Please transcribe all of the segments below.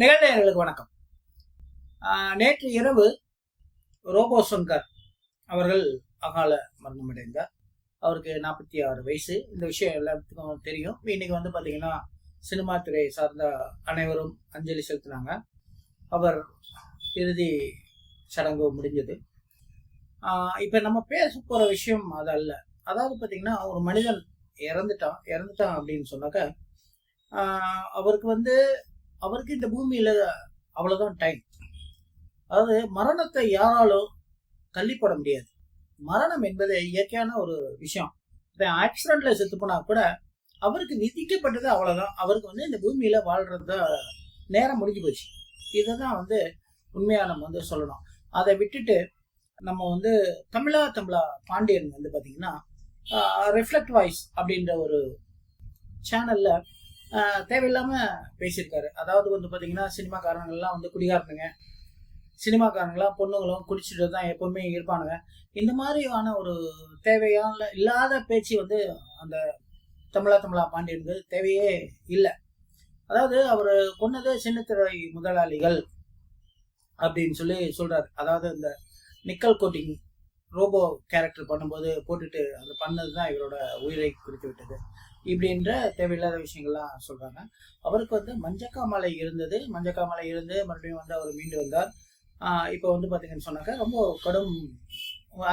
நிகழ்நேயர்களுக்கு வணக்கம். நேற்று இரவு ரோபோ சங்கர் அவர்கள் அகால மரணமடைந்தார். அவருக்கு நாற்பத்தி ஆறு வயசு. இந்த விஷயம் எல்லாத்துக்கும் தெரியும். இன்னைக்கு வந்து பார்த்தீங்கன்னா சினிமா துறை சார்ந்த அனைவரும் அஞ்சலி செலுத்தினாங்க. அவர் இறுதி சடங்கு முடிஞ்சது. இப்போ நம்ம பேச போகிற விஷயம் அது அல்ல. அதாவது பார்த்தீங்கன்னா ஒரு மனிதன் இறந்துட்டான். இறந்துட்டான் அப்படின்னு சொன்னாக்க அவருக்கு வந்து அவருக்கு இந்த பூமியில அவ்வளவுதான் டைம் அதாவது மரணத்தை யாராலும் தள்ளி போட முடியாது. மரணம் என்பது இயற்கையான ஒரு விஷயம். இப்போ ஆக்சிடென்ட்ல செத்து போனா கூட அவருக்கு விதிக்கப்பட்டது அவ்வளவுதான். அவருக்கு வந்து இந்த பூமியில வாழ்றத நேரம் முடிஞ்சு போச்சு. இதை தான் வந்து உண்மையா நம்ம வந்து சொல்லணும். அதை விட்டுட்டு நம்ம வந்து தமிழா தமிழா பாண்டியன் வந்து பார்த்தீங்கன்னா ரிஃப்ளெக்ட் வாய்ஸ் அப்படின்ற ஒரு சேனல்ல தேவையில்லாமல் தேவையில்லாம பேசியிருக்காரு. அதாவது வந்து பார்த்தீங்கன்னா சினிமாக்காரங்கெல்லாம் வந்து குடிகாரனுங்க. சினிமாக்காரங்களாம் பொண்ணுங்களும் குடிச்சிட்டு தான் எப்பவுமே இருப்பானுங்க. இந்த மாதிரியான ஒரு தேவையான இல்லாத பேச்சு வந்து அந்த தமிழா தமிழா பாண்டியனுக்கு தேவையே இல்லை. அதாவது அவர் கொன்னது சின்னத்திரை முதலாளிகள் அப்படின்னு சொல்லி சொல்றாரு. அதாவது இந்த நிக்கல் கோட்டிங் ரோபோ கேரக்டர் பண்ணும்போது போட்டுட்டு அந்த பண்ணது தான் இவரோட உயிரை குறித்து விட்டது. இப்படின்ற தேவையில்லாத விஷயங்கள்லாம் சொல்றாங்க. அவருக்கு வந்து மஞ்சக்காமலை இருந்தது. மஞ்சக்காமலை இருந்து மறுபடியும் வந்து அவர் மீண்டு வந்தார். இப்போ வந்து பார்த்தீங்கன்னு சொன்னாக்க ரொம்ப கடும்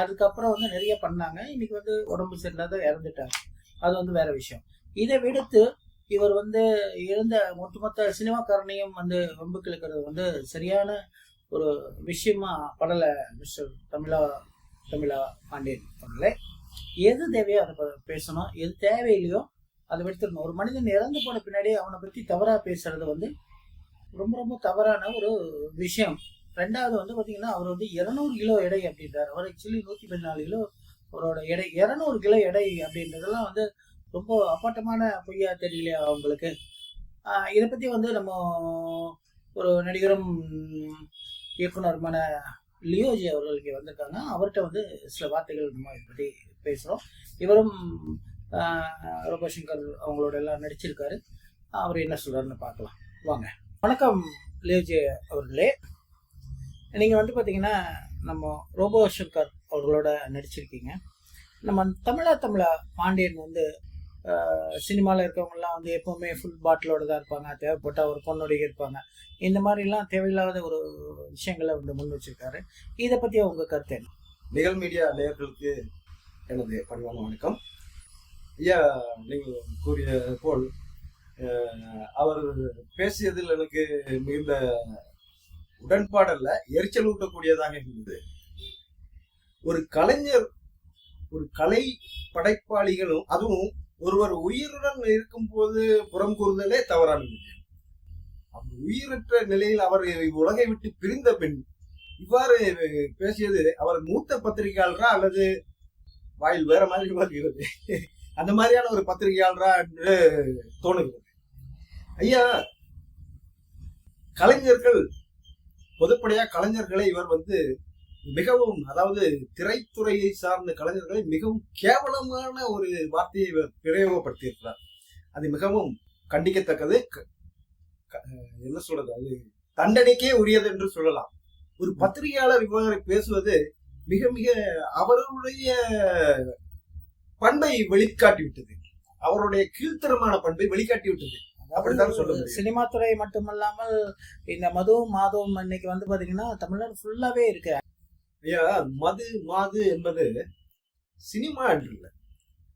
அதுக்கப்புறம் வந்து நிறைய பண்ணாங்க. இன்னைக்கு வந்து உடம்பு சரியில்லாத இறந்துட்டாங்க அது வந்து வேற விஷயம். இதை விடுத்து இவர் வந்து இருந்த ஒட்டுமொத்த சினிமாக்காரனையும் வந்து வம்புக்கு இழுக்கிறது வந்து சரியான ஒரு விஷயமா படல மிஸ்டர் தமிழா தமிழா பாண்டியன் அவர்களே. எது தேவையோ அதை பேசணும். எது தேவையில்லையோ அதை விடுத்துடணும் ஒரு மனிதன் இறந்து போன பின்னாடி அவனை பற்றி தவறாக பேசுறது வந்து ரொம்ப ரொம்ப தவறான ஒரு விஷயம். ரெண்டாவது வந்து பார்த்தீங்கன்னா அவர் வந்து இரநூறு கிலோ எடை அப்படின்றார். அவர் ஆக்சுவலி நூற்றி பதினாலு கிலோ அவரோட எடை. இரநூறு கிலோ எடை அப்படின்றதெல்லாம் வந்து ரொம்ப அப்பட்டமான பொய்யா தெரியலையா அவங்களுக்கு? இதை பற்றி வந்து நம்ம ஒரு நடிகரும் இயக்குனருமான லியோஜி அவர்கள் இங்கே வந்திருக்காங்க. அவர்கிட்ட வந்து சில வார்த்தைகள் நம்ம இதை பற்றி பேசுகிறோம் இவரும் ஆஹ், அவங்களோட எல்லாம் நடிச்சிருக்காரு. அவர் என்ன சொல்றாருன்னு பார்க்கலாம். வாங்க. வணக்கம் லியோஜி அவர்களே. நீங்கள் வந்து பார்த்தீங்கன்னா நம்ம ரோபோ சங்கர் அவர்களோட நடிச்சிருக்கீங்க. நம்ம தமிழா தமிழா பாண்டியன் வந்து சினிமாவில் இருக்கவங்கலாம் வந்து எப்போவுமே ஃபுல் பாட்டிலோடு தான் இருப்பாங்க. தேவைப்பட்டால் ஒரு பொண்ணுடைய இருப்பாங்க. இந்த மாதிரிலாம் தேவையில்லாத ஒரு விஷயங்களை வந்து முன் வச்சிருக்காரு. இதை பற்றி உங்கள் கருத்து என்ன? நிகழ் மீடியா நேயர்களுக்கு எனது பணிவான வணக்கம். ஐயா நீங்கள் கூறிய போல் அவர் பேசியதில் எனக்கு மிகுந்த உடன்பாடல்ல எரிச்சல் ஊட்டக்கூடியதாக இருந்தது. ஒரு கலைஞர் ஒரு கலை படைப்பாளிகளும் அதுவும் ஒருவர் உயிருடன் இருக்கும் போது புறம் கூறுதலே தவறான விஷயம் அவர் உயிரற்ற நிலையில் அவர் உலகை விட்டு பிரிந்த பின் இவ்வாறு பேசியது அவர் மூத்த பத்திரிகையாளரா அல்லது வாயில் வேற மாதிரி வருகிறது அந்த மாதிரியான ஒரு பத்திரிகையாளரா என்று தோணுகிறது. ஐயா கலைஞர்கள் பொதுப்படையா கலைஞர்களை இவர் வந்து மிகவும் அதாவது திரைத்துறையை சார்ந்த கலைஞர்களை மிகவும் கேவலமான ஒரு வார்த்தையை இவர் பிரயோகப்படுத்தியிருக்கிறார். அது மிகவும் கண்டிக்கத்தக்கது. க- என்ன சொல்றது? அது தண்டனைக்கே உரியது என்று சொல்லலாம். ஒரு பத்திரிகையாளர் இவ்வாறு பேசுவது மிக மிக அவருடைய பண்பை வெளிக்காட்டி விட்டது அவருடைய கீழ்த்தரமான பண்பை வெளிக்காட்டி விட்டது அப்படித்தான் சொல்ல முடியும். சினிமா துறை மட்டுமல்லாமல் இந்த மதுவும் மாதவும் இன்னைக்கு வந்து பாத்தீங்கன்னா தமிழ்நாடு ஃபுல்லாவே இருக்கு. ஐயா மது மாது என்பது சினிமா என்று இல்லை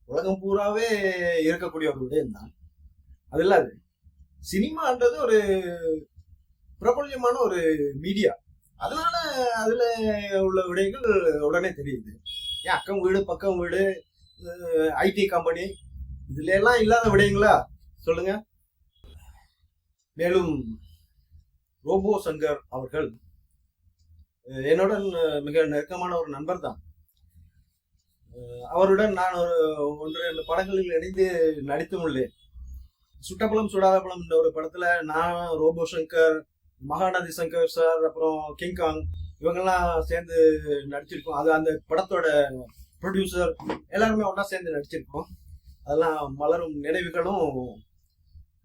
உலகம் பூராவே இருக்கக்கூடிய ஒரு விடயம் தான் அது. இல்லாது சினிமான்றது ஒரு பிரபல்யமான ஒரு மீடியா அதனால அதுல உள்ள விடயங்கள் உடனே தெரியுது. ஏன் அக்கம் வீடு பக்கம் வீடு ஐடி கம்பெனி இதுல எல்லாம் இல்லாத விடயங்களா? சொல்லுங்க. மேலும் ரோபோ சங்கர் அவர்கள் என்னோட என்னுடன் மிக நெருக்கமான ஒரு நண்பர் தான் அவருடன் நான் ஒரு ஒன்று ரெண்டு படங்களில் இணைந்து நடித்தும் உள்ளேன். சுட்டப்பழம் சுடாதப்பழம் என்ற ஒரு படத்துல நான் ரோபோ சங்கர் மகாநதி சங்கர் சார் அப்புறம் கிங்காங் இவங்கெல்லாம் சேர்ந்து நடிச்சிருக்கோம். அது அந்த படத்தோட ப்ரொடியூசர் எல்லாருமே ஒன்றா சேர்ந்து நடிச்சிருக்கோம். அதெல்லாம் மலரும் நினைவுகளும்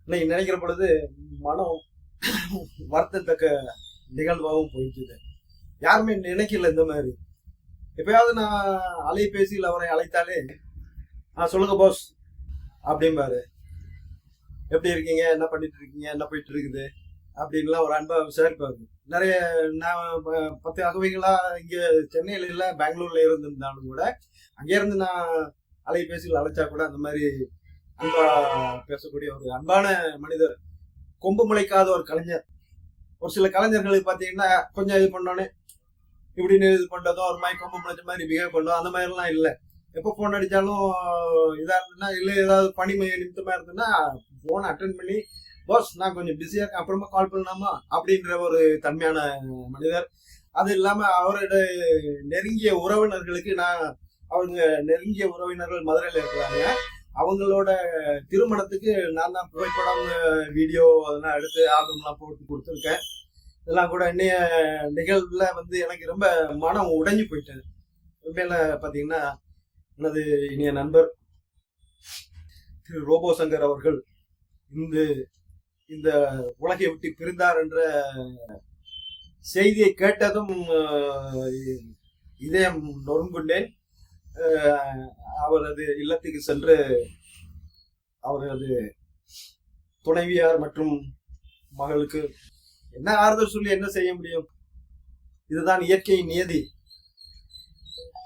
இன்னைக்கு நினைக்கிற பொழுது மனம் வருத்தத்தக்க நிகழ்வாகவும் போயிட்டுது. யாருமே நினைக்கல இந்த மாதிரி. எப்பயாவது நான் அலைபேசியில் அவரை அழைத்தாலே ஆ சொல்லுங்க பாஸ் அப்படிம்பாரு. எப்படி இருக்கீங்க? என்ன பண்ணிட்டு இருக்கீங்க? என்ன போயிட்டு இருக்குது? அப்படின்லாம் ஒரு அன்பா விசாரிப்பாரு நிறைய நான் ப- பத்து அகவைகளா இங்க சென்னையில இல்ல பெங்களூர்ல இருந்திருந்தாலும் கூட அங்கே இருந்து நான் அலைபேசியில் அழைச்சா கூட அந்த மாதிரி அன்பா பேசக்கூடிய ஒரு அன்பான மனிதர் கொம்பு முளைக்காத ஒரு கலைஞர். ஒரு சில கலைஞர்களுக்கு பாத்தீங்கன்னா கொஞ்சம் இது பண்ணோன்னே இப்படின்னு இது பண்றதும் ஒரு மாதிரி கொம்பு முளைச்ச மாதிரி பிஹேவ் பண்ணதும் அந்த மாதிரிலாம் இல்லை. எப்போ ஃபோன் அடிச்சாலும் இதா இருந்ததுன்னா இல்லை ஏதாவது பணி நிமித்தமாக நிமித்தமா இருந்ததுன்னா ஃபோன் அட்டன் பண்ணி பாஸ் நான் கொஞ்சம் பிஸியா இருக்கேன். அப்புறமா கால் பண்ணலாமா? அப்படின்ற ஒரு தன்மையான மனிதர். அது இல்லாம அவரோட நெருங்கிய உறவினர்களுக்கு நான் அவங்க நெருங்கிய உறவினர்கள் மதுரையில் இருக்கிறாங்க. அவங்களோட திருமணத்துக்கு நான் தான் புகைப்படம் வீடியோ அதெல்லாம் எடுத்து ஆல்பம்லாம் போட்டு கொடுத்துருக்கேன். இதெல்லாம் கூட இன்னைய நிகழ்வில் வந்து எனக்கு ரொம்ப மனம் உடைஞ்சு போயிட்டேன் உண்மையில பார்த்தீங்கன்னா எனது இனிய நண்பர் திரு ரோபோ சங்கர் அவர்கள் இந்த இந்த உலகை விட்டு பிரிந்தார் என்ற செய்தியை கேட்டதும் இதயம் நொறுங்குண்டேன் அவரது இல்லத்துக்கு சென்று அவரது துணைவியார் மற்றும் மகளுக்கு என்ன ஆறுதல் சொல்லி என்ன செய்ய முடியும்? இதுதான் இயற்கையின் நியதி.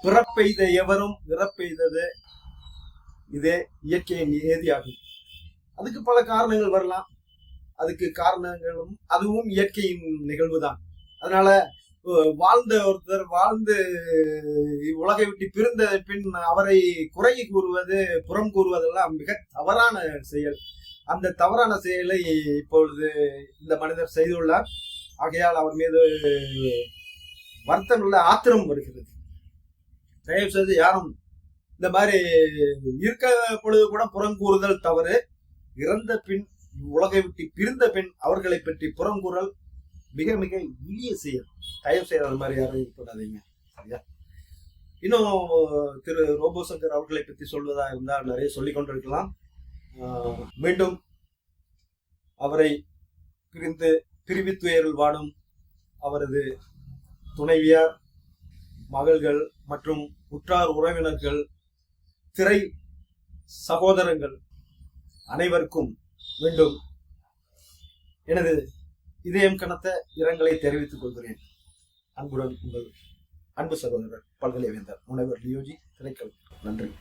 பிறப்பெய்த எவரும் இறப்பெய்தது இதே இயற்கையின் நியதியாகும். அதுக்கு பல காரணங்கள் வரலாம். அதுக்கு காரணங்களும் அதுவும் இயற்கையின் நிகழ்வு தான் அதனால வாழ்ந்த ஒருத்தர் வாழ்ந்து உலகை விட்டு பிரிந்த பின் அவரை குறை கூறுவது புறம் கூறுவதெல்லாம் மிக தவறான செயல். அந்த தவறான செயலை இப்பொழுது இந்த மனிதர் செய்துள்ளார். ஆகையால் அவர் மீது வருத்தம் உள்ள ஆத்திரம் வருகிறது. தயவு செய்து யாரும் இந்த மாதிரி இருக்க பொழுது கூட புறம் கூறுதல் தவறு. இறந்த பின் உலகை விட்டு பிரிந்த பெண் அவர்களை பற்றி புறங்கூறல் மிக மிக இனிய செயல். தயவு செய்து அது மாதிரி யாரும் ஈடுபடாதீங்க சரியா? இன்னும் திரு ரோபோ சங்கர் அவர்களை பற்றி சொல்வதா இருந்தால் நிறைய சொல்லிக் கொண்டிருக்கலாம். மீண்டும் அவரை பிரிந்து பிரிவித்துயரில் வாடும் அவரது துணைவியார் மகள்கள் மற்றும் உற்றார் உறவினர்கள் திரை சகோதரங்கள் அனைவருக்கும் வேண்டும். எனது இதயம் கனத்த இரங்கலை தெரிவித்துக் கொள்கிறேன். அன்புடன் உங்கள் அன்பு சகோதரர் பல்கலைவேந்தர் முனைவர் லியோஜி திரைக்கல் நன்றி.